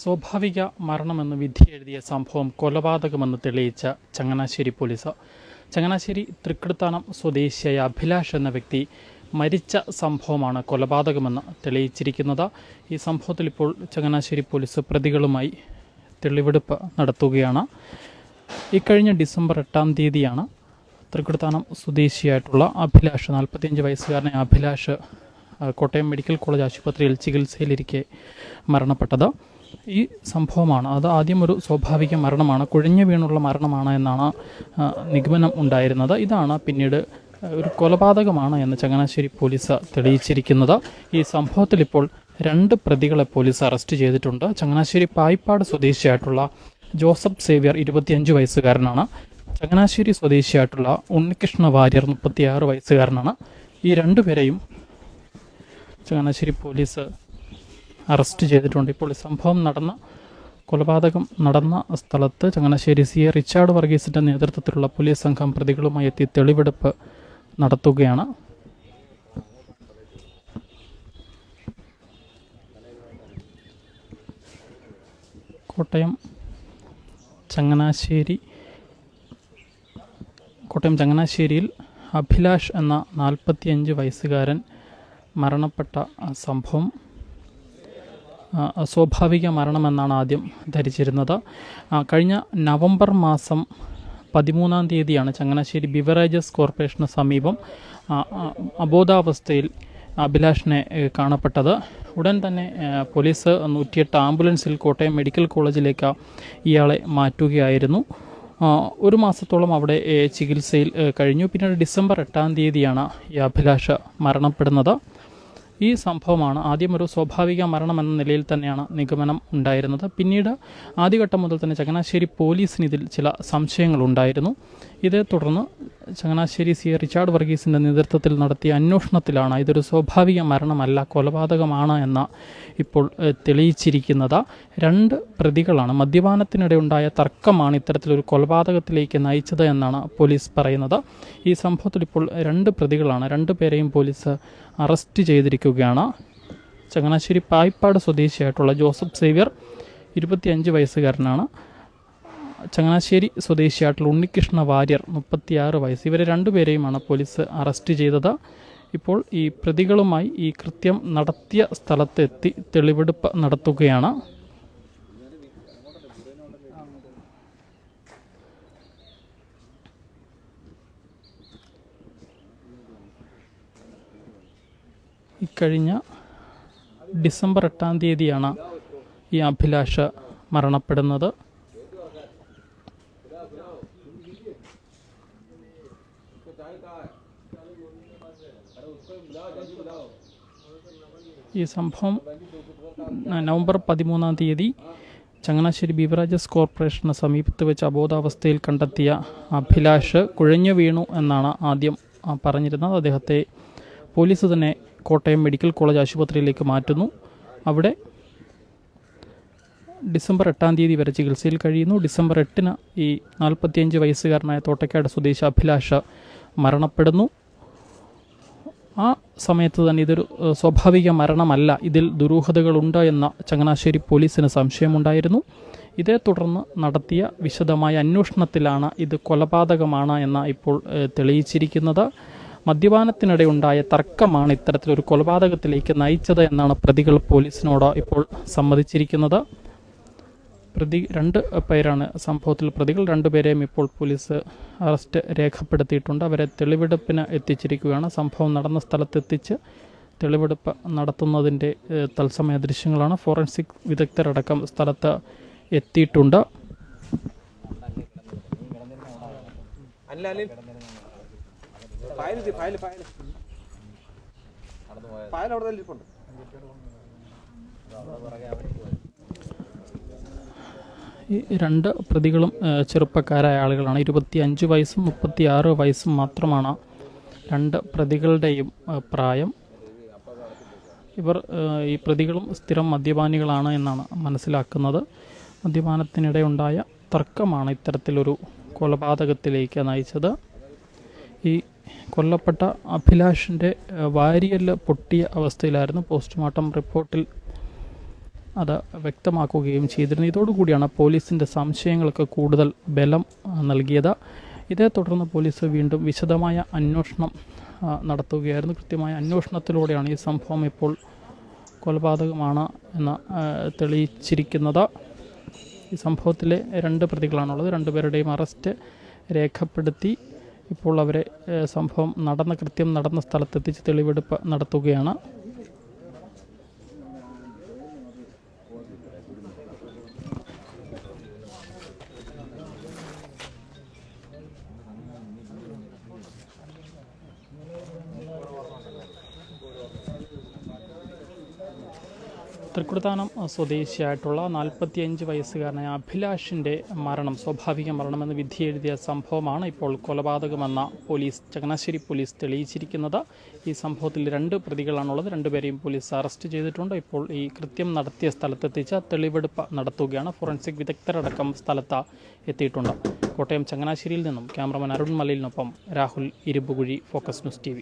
സ്വാഭാവിക മരണമെന്ന് വിധി എഴുതിയ സംഭവം കൊലപാതകമെന്ന് തെളിയിച്ച ചങ്ങനാശ്ശേരി പോലീസ്. ചങ്ങനാശ്ശേരി തൃക്കടുത്താനം സ്വദേശിയായ അഭിലാഷ് എന്ന വ്യക്തി മരിച്ച സംഭവമാണ് കൊലപാതകമെന്ന് തെളിയിച്ചിരിക്കുന്നത്. ഈ സംഭവത്തിൽ ഇപ്പോൾ ചങ്ങനാശ്ശേരി പോലീസ് പ്രതികളുമായി തെളിവെടുപ്പ് നടത്തുകയാണ്. ഇക്കഴിഞ്ഞ ഡിസംബർ എട്ടാം തീയതിയാണ് തൃക്കടുത്താനം സ്വദേശിയായിട്ടുള്ള അഭിലാഷ് നാൽപ്പത്തിയഞ്ച് വയസ്സുകാരനെ അഭിലാഷ് കോട്ടയം മെഡിക്കൽ കോളേജ് ആശുപത്രിയിൽ ചികിത്സയിലിരിക്കെ മരണപ്പെട്ടത്. ഈ സംഭവമാണ്. അത് ആദ്യം ഒരു സ്വാഭാവിക മരണമാണ്. കുഴഞ്ഞു വീണുള്ള മരണമാണ് എന്നാണ് നിഗമനം ഉണ്ടായിരുന്നത്. ഇതാണ് പിന്നീട് ഒരു കൊലപാതകമാണ് എന്ന് ചങ്ങനാശ്ശേരി പോലീസ് തെളിയിച്ചിരിക്കുന്നത്. ഈ സംഭവത്തിൽ ഇപ്പോൾ രണ്ട് പ്രതികളെ പോലീസ് അറസ്റ്റ് ചെയ്തിട്ടുണ്ട്. ചങ്ങനാശ്ശേരി പായിപ്പാട് സ്വദേശിയായിട്ടുള്ള ജോസഫ് സേവ്യർ ഇരുപത്തിയഞ്ച് വയസ്സുകാരനാണ്. ചങ്ങനാശ്ശേരി സ്വദേശിയായിട്ടുള്ള ഉണ്ണികൃഷ്ണ വാര്യർ മുപ്പത്തിയാറ് വയസ്സുകാരനാണ്. ഈ രണ്ടുപേരെയും ചങ്ങനാശ്ശേരി പോലീസ് അറസ്റ്റ് ചെയ്തിട്ടുണ്ട്. ഇപ്പോൾ ഈ സംഭവം നടന്ന കൊലപാതകം നടന്ന സ്ഥലത്ത് ചങ്ങനാശ്ശേരി സി എ റിച്ചാർഡ് വർഗീസിന്റെ നേതൃത്വത്തിലുള്ള പോലീസ് സംഘം പ്രതികളുമായി എത്തി തെളിവെടുപ്പ് നടത്തുകയാണ്. കോട്ടയം ചങ്ങനാശ്ശേരി കോട്ടയം ചങ്ങനാശ്ശേരിയിൽ അഭിലാഷ് എന്ന നാൽപ്പത്തിയഞ്ച് വയസ്സുകാരൻ മരണപ്പെട്ട സംഭവം സ്വാഭാവിക മരണമെന്നാണ് ആദ്യം ധരിച്ചിരുന്നത്. കഴിഞ്ഞ നവംബർ മാസം പതിമൂന്നാം തീയതിയാണ് ചങ്ങനാശ്ശേരി ബിവറേജസ് കോർപ്പറേഷന് സമീപം അബോധാവസ്ഥയിൽ അഭിലാഷിനെ കാണപ്പെട്ടത്. ഉടൻ തന്നെ പോലീസ് നൂറ്റിയെട്ട് ആംബുലൻസിൽ കോട്ടയം മെഡിക്കൽ കോളേജിലേക്ക് ഇയാളെ മാറ്റുകയായിരുന്നു. ഒരു മാസത്തോളം അവിടെ ചികിത്സയിൽ കഴിഞ്ഞു. പിന്നീട് ഡിസംബർ എട്ടാം തീയതിയാണ് ഈ അഭിലാഷ് മരണപ്പെടുന്നത്. ഈ സംഭവമാണ് ആദ്യം ഒരു സ്വാഭാവിക മരണം എന്ന നിലയിൽ തന്നെയാണ് നിഗമനം ഉണ്ടായിരുന്നത്. പിന്നീട് ആദ്യഘട്ടം മുതൽ തന്നെ ചങ്ങനാശ്ശേരി പോലീസിന് ഇതിൽ ചില സംശയങ്ങളുണ്ടായിരുന്നു. ഇതേ തുടർന്ന് ചങ്ങനാശ്ശേരി സി റിച്ചാർഡ് വർഗീസിന്റെ നേതൃത്വത്തിൽ നടത്തിയ അന്വേഷണത്തിലാണ് ഇതൊരു സ്വാഭാവിക മരണമല്ല കൊലപാതകമാണ് എന്ന ഇപ്പോൾ തെളിയിച്ചിരിക്കുന്നത്. രണ്ട് പ്രതികളാണ് മദ്യപാനത്തിനിടെ ഉണ്ടായ തർക്കമാണ് ഇത്തരത്തിലൊരു കൊലപാതകത്തിലേക്ക് നയിച്ചത് എന്നാണ് പോലീസ് പറയുന്നത്. ഈ സംഭവത്തിൽ ഇപ്പോൾ രണ്ട് പ്രതികളാണ്. രണ്ട് പേരെയും പോലീസ് അറസ്റ്റ് ചെയ്തിരിക്കുകയാണ്. ചങ്ങനാശ്ശേരി പായിപ്പാട് സ്വദേശിയായിട്ടുള്ള ജോസഫ് സേവ്യർ ഇരുപത്തിയഞ്ച് വയസ്സുകാരനാണ്. ചങ്ങനാശ്ശേരി സ്വദേശിയായിട്ടുള്ള ഉണ്ണികൃഷ്ണ വാര്യർ മുപ്പത്തിയാറ് വയസ്സ്. ഇവരെ രണ്ടുപേരെയുമാണ് പോലീസ് അറസ്റ്റ് ചെയ്തത്. ഇപ്പോൾ ഈ പ്രതികളുമായി ഈ കൃത്യം നടത്തിയ സ്ഥലത്തെത്തി തെളിവെടുപ്പ് നടത്തുകയാണ്. ഇക്കഴിഞ്ഞ ഡിസംബർ എട്ടാം തീയതിയാണ് ഈ അഭിലാഷ മരണപ്പെടുന്നത്. ഈ സംഭവം നവംബർ പതിമൂന്നാം തീയതി ചങ്ങനാശ്ശേരി ബീവറേജസ് കോർപ്പറേഷന് സമീപത്ത് വെച്ച് അബോധാവസ്ഥയിൽ കണ്ടെത്തിയ അഭിലാഷ് കുഴഞ്ഞു വീണു എന്നാണ് ആദ്യം പറഞ്ഞിരുന്നത്. അദ്ദേഹത്തെ പോലീസ് തന്നെ കോട്ടയം മെഡിക്കൽ കോളേജ് ആശുപത്രിയിലേക്ക് മാറ്റുന്നു. അവിടെ ഡിസംബർ എട്ടാം തീയതി വരെ ചികിത്സയിൽ കഴിയുന്നു. ഡിസംബർ എട്ടിന് ഈ നാൽപ്പത്തിയഞ്ച് വയസ്സുകാരനായ തോട്ടക്കാട് സ്വദേശി അഭിലാഷ മരണപ്പെടുന്നു. ആ സമയത്ത് തന്നെ ഇതൊരു സ്വാഭാവിക മരണമല്ല. ഇതിൽ ദുരൂഹതകളുണ്ട് എന്ന ചങ്ങനാശ്ശേരി പോലീസിന് സംശയമുണ്ടായിരുന്നു. ഇതേ തുടർന്ന് നടത്തിയ വിശദമായ അന്വേഷണത്തിലാണ് ഇത് കൊലപാതകമാണ് എന്ന ഇപ്പോൾ തെളിയിച്ചിരിക്കുന്നത്. മദ്യപാനത്തിനിടെ ഉണ്ടായ തർക്കമാണ് ഇത്തരത്തിലൊരു കൊലപാതകത്തിലേക്ക് നയിച്ചത് എന്നാണ് പ്രതികൾ പോലീസിനോട് ഇപ്പോൾ സമ്മതിച്ചിരിക്കുന്നത്. പ്രതി രണ്ട് പേരാണ് സംഭവത്തിൽ പ്രതികൾ രണ്ടുപേരെയും ഇപ്പോൾ പോലീസ് അറസ്റ്റ് രേഖപ്പെടുത്തിയിട്ടുണ്ട്. അവരെ തെളിവെടുപ്പിന് എത്തിച്ചിരിക്കുകയാണ്. സംഭവം നടന്ന സ്ഥലത്തെത്തിച്ച് തെളിവെടുപ്പ് നടത്തുന്നതിന്റെ തത്സമയ ദൃശ്യങ്ങളാണ് ഫോറൻസിക് വിദഗ്ധരടക്കം സ്ഥലത്ത് എത്തിയിട്ടുണ്ട്. അല്ല ഫയൽ ഫയൽ ഫയൽ ഫയൽ അവിടെ തന്നെ ഇരിപ്പുണ്ട്. ഈ രണ്ട് പ്രതികളും ചെറുപ്പക്കാരായ ആളുകളാണ്. ഇരുപത്തി അഞ്ച് വയസ്സും മുപ്പത്തി ആറ് വയസ്സും മാത്രമാണ് രണ്ട് പ്രതികളുടെയും പ്രായം. ഇവർ ഈ പ്രതികളും സ്ഥിരം മദ്യപാനികളാണ് എന്നാണ് മനസ്സിലാക്കുന്നത്. മദ്യപാനത്തിനിടെ ഉണ്ടായ തർക്കമാണ് ഇത്തരത്തിലൊരു കൊലപാതകത്തിലേക്ക് നയിച്ചത്. ഈ കൊല്ലപ്പെട്ട അഭിലാഷിന്റെ ഏഹ്, പൊട്ടിയ അവസ്ഥയിലായിരുന്നു പോസ്റ്റ്മോർട്ടം റിപ്പോർട്ടിൽ അത് വ്യക്തമാക്കുകയും ചെയ്തിരുന്നു ഇതോടുകൂടിയാണ് പോലീസിന്റെ സംശയങ്ങൾക്ക് കൂടുതൽ ബലം നൽകിയത്. ഇതേ തുടർന്ന് പോലീസ് വീണ്ടും വിശദമായ അന്വേഷണം നടത്തുകയായിരുന്നു. കൃത്യമായ അന്വേഷണത്തിലൂടെയാണ് ഈ സംഭവം ഇപ്പോൾ കൊലപാതകമാണ് എന്ന് തെളിയിച്ചിരിക്കുന്നത്. ഈ സംഭവത്തിലെ രണ്ട് പ്രതികളാണുള്ളത്. രണ്ടുപേരുടെയും അറസ്റ്റ് രേഖപ്പെടുത്തി. ഇപ്പോൾ അവരെ സംഭവം നടന്ന കൃത്യം നടന്ന സ്ഥലത്തെത്തിച്ച് തെളിവെടുപ്പ് നടത്തുകയാണ് തൃക്കുടത്താനം സ്വദേശിയായിട്ടുള്ള നാൽപ്പത്തിയഞ്ച് വയസ്സുകാരനായ അഭിലാഷിന്റെ മരണം സ്വാഭാവിക മരണമെന്ന് വിധി എഴുതിയ സംഭവമാണ് ഇപ്പോൾ കൊലപാതകമെന്ന പോലീസ് ചങ്ങനാശ്ശേരി പോലീസ് തെളിയിച്ചിരിക്കുന്നത്. ഈ സംഭവത്തിൽ രണ്ട് പ്രതികളാണുള്ളത്. രണ്ടുപേരെയും പോലീസ് അറസ്റ്റ് ചെയ്തിട്ടുണ്ട്. ഇപ്പോൾ ഈ കൃത്യം നടത്തിയ സ്ഥലത്തെത്തിച്ച തെളിവെടുപ്പ് നടത്തുകയാണ്. ഫോറൻസിക് വിദഗ്ധരടക്കം സ്ഥലത്ത് എത്തിയിട്ടുണ്ട്. കോട്ടയം ചങ്ങനാശ്ശേരിയിൽ നിന്നും cameraman Arun മലയിലിനൊപ്പം Rahul Irumbukuzhi focus news T